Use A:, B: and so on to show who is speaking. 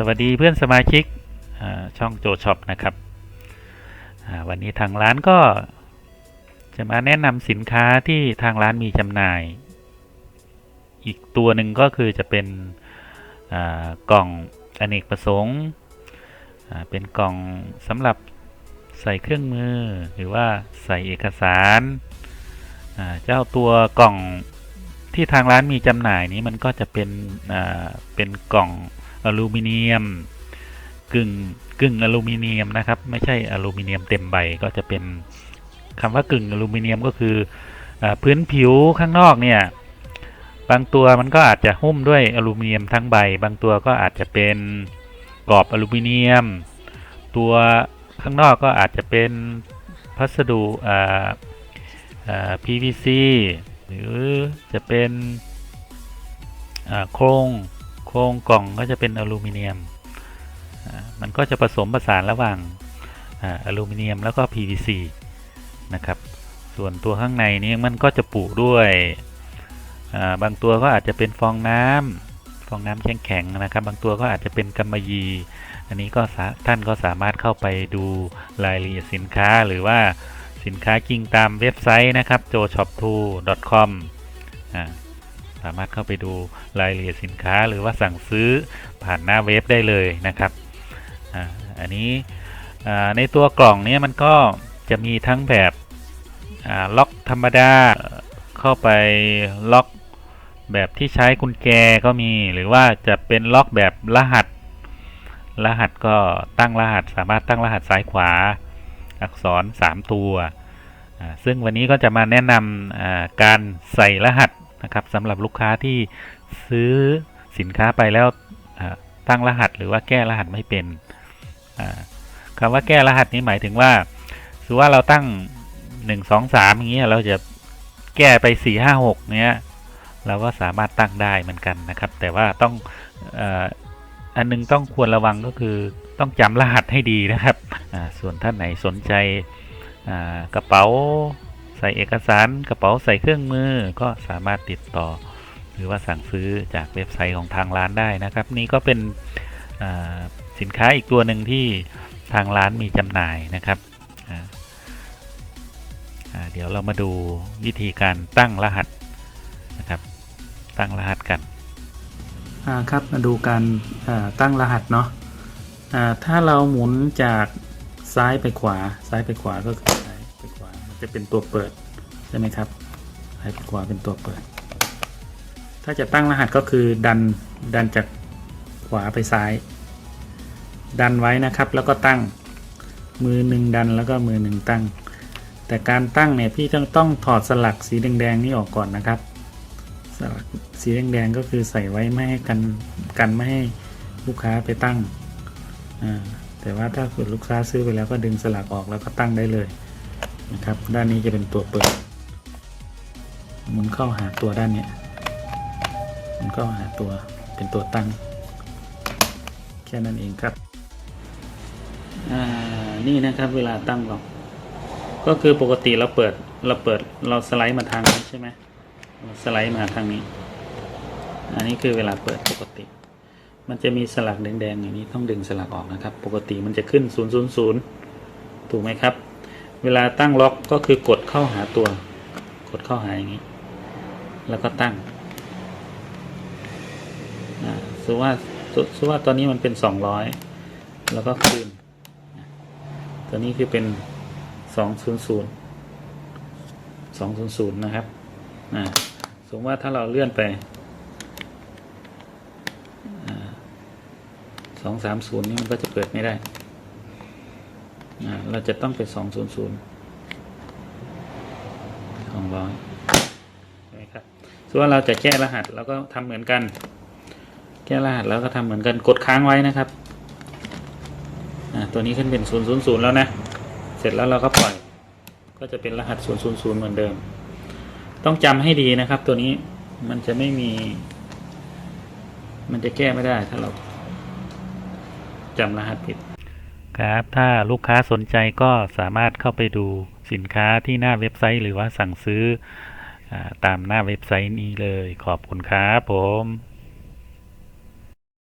A: สวัสดีเพื่อนสมาชิกช่องโจช็อปนะครับ วันนี้ทางร้านก็จะมาแนะนำสินค้าที่ทางร้านมีจำหน่าย อีกตัวหนึ่งก็คือจะเป็นกล่องอเนกประสงค์ เป็นกล่องสำหรับใส่เครื่องมือ หรือว่าใส่เอกสารเจ้าตัวกล่องที่ทางร้านมีจำหน่ายนี้มันก็จะเป็นเป็นกล่อง อลูมิเนียม กึ่งกึ่งอลูมิเนียมนะครับ ไม่ใช่อลูมิเนียมเต็มใบก็จะเป็นคำว่ากึ่งอลูมิเนียมก็คืออพื้นผิวข้างนอกเนี่ยบางตัวมันก็อาจจะหุ้มด้วยอลูมิเนียมทั้งใบ บางตัวก็อาจจะเป็นกรอบอลูมิเนียม ตัวข้างนอกก็อาจจะเป็นพัสดุอ่าอ่า PVC หรือจะเป็นอ่าโครง โครงกล่องก็จะเป็นอลูมิเนียม มันก็จะผสมผสานระหว่างอลูมิเนียมแล้วก็ PVC นะครับ ส่วนตัวข้างในนี้มันก็จะปุด้วยบางตัวก็อาจจะเป็นฟองน้ำฟองน้ำแข็งๆนะครับ บางตัวก็อาจจะเป็นกำมะหยี่อันนี้ก็ท่านก็สามารถเข้าไปดูรายละเอียดสินค้าหรือว่าสินค้าจริงตามเว็บไซต์นะครับ joshop2.com อ่า สามารถเข้าไปดูรายละเอียดสินค้า หรือว่าสั่งซื้อผ่านหน้าเว็บได้เลยนะครับอันนี้ในตัวกล่องนี้มันก็จะมีทั้งแบบล็อกธรรมดาเข้าไปล็อกแบบที่ใช้กุญแจก็มี หรือว่าจะเป็นล็อกแบบรหัส รหัสก็ตั้งรหัส สามารถตั้งรหัสซ้ายขวา อักษร 3 ตัว ซึ่งวันนี้ก็จะมาแนะนำการใส่รหัส นะครับสำหรับลูกค้าที่ซื้อสินค้าไปแล้วตั้งรหัสหรือว่าแก้รหัสไม่เป็นอ่าคำว่าแก้รหัสนี้หมายถึงว่าสมมุติว่าเราตั้ง 1 2 3 อย่างเงี้ยเราจะแก้ไป 4 5 6 เนี้ยเราก็สามารถตั้งได้เหมือนกันนะครับ แต่ว่าต้องอ,อันนึงต้องควรระวังก็คือต้องจำรหัสให้ดีนะครับ ส่วนท่านไหนสนใจกระเป๋า ใส่เอกสารกระเป๋าใส่เครื่องมือก็สามารถติดต่อ หรือว่าสั่งซื้อจากเว็บไซต์ของทางร้านได้นะครับ นี่ก็เป็นสินค้าอีกตัวหนึ่งที่ทางร้านมีจำหน่ายนะครับเดี๋ยวเรามาดูวิธีการตั้งรหัสนะครับตั้งรหัสกัน
B: ครับมาดูการตั้งรหัสเนาะถ้าเราหมุนจากซ้ายไปขวาซ้ายไปขวาก็คือ จะเป็นตัวเปิดใช่ไหมครับซ้ายไปขวาเป็นตัวเปิด ถ้าจะตั้งรหัสก็คือดันดันจากขวาไปซ้าย ดันไว้นะครับแล้วก็ตั้งมือหนึ่งดันแล้วก็มือหนึ่งตั้ง แต่การตั้งเนี่ยพี่ต้องต้องถอดสลักสีแดงๆนี่ออกก่อนนะครับ สลักสีแดงๆก็คือใส่ไว้ไม่ให้กันกันไม่ให้ลูกค้าไปตั้งแต่ว่าถ้าเกิดลูกค้าซื้อไปแล้วก็ดึงสลักออกแล้วก็ตั้งได้เลย นะครับ ด้านนี้จะเป็นตัวเปิด หมุนเข้าหาตัวด้านเนี้ยหมุนเข้าหาตัวเป็นตัวตั้ง แค่นั้นเองครับ อ่า นี่นะครับเวลาตั้งล็อกก็คือปกติเราเปิดเราเปิดเราสไลด์มาทางนี้ใช่ไหมสไลด์มาทางนี้ อันนี้คือเวลาเปิดปกติ มันจะมีสลักแดงๆอย่างนี้ต้องดึงสลักออกนะครับ ปกติมันจะขึ้น 000 ถูกไหมครับ เวลาตั้งล็อกก็คือกดเข้าหาตัว กดเข้าหาอย่างนี้ แล้วก็ตั้งสมมติว่าสมมติว่าตอนนี้มันเป็น 200 แล้วก็คืน ตัวนี้คือเป็น 200 200 นะครับสมมติว่าถ้าเราเลื่อนไปสองสามศูนย์นี่มันก็จะเปิดไม่ได้ เราจะต้องไปสองศูนย์ศูนย์สองร้อยใช่ไหมครับส่วนเราจะแก้รหัสเราก็ทำเหมือนกัน แก้รหัสแล้วก็ทำเหมือนกันกดค้างไว้นะครับตัวนี้ขึ้นเป็นศูนย์ศูนย์ศูนย์แล้วนะ เสร็จแล้วเราก็ปล่อย ก็จะเป็นรหัสศูนย์ศูนย์ศูนย์เหมือนเดิม ต้องจำให้ดีนะครับ ตัวนี้มันจะไม่มี มันจะแก้ไม่ได้ถ้าเราจำรหัสผิด
A: ครับ ถ้าลูกค้าสนใจก็สามารถเข้าไปดูสินค้าที่หน้าเว็บไซต์หรือว่าสั่งซื้ออตามหน้าเว็บไซต์นี้เลย ขอบคุณครับผม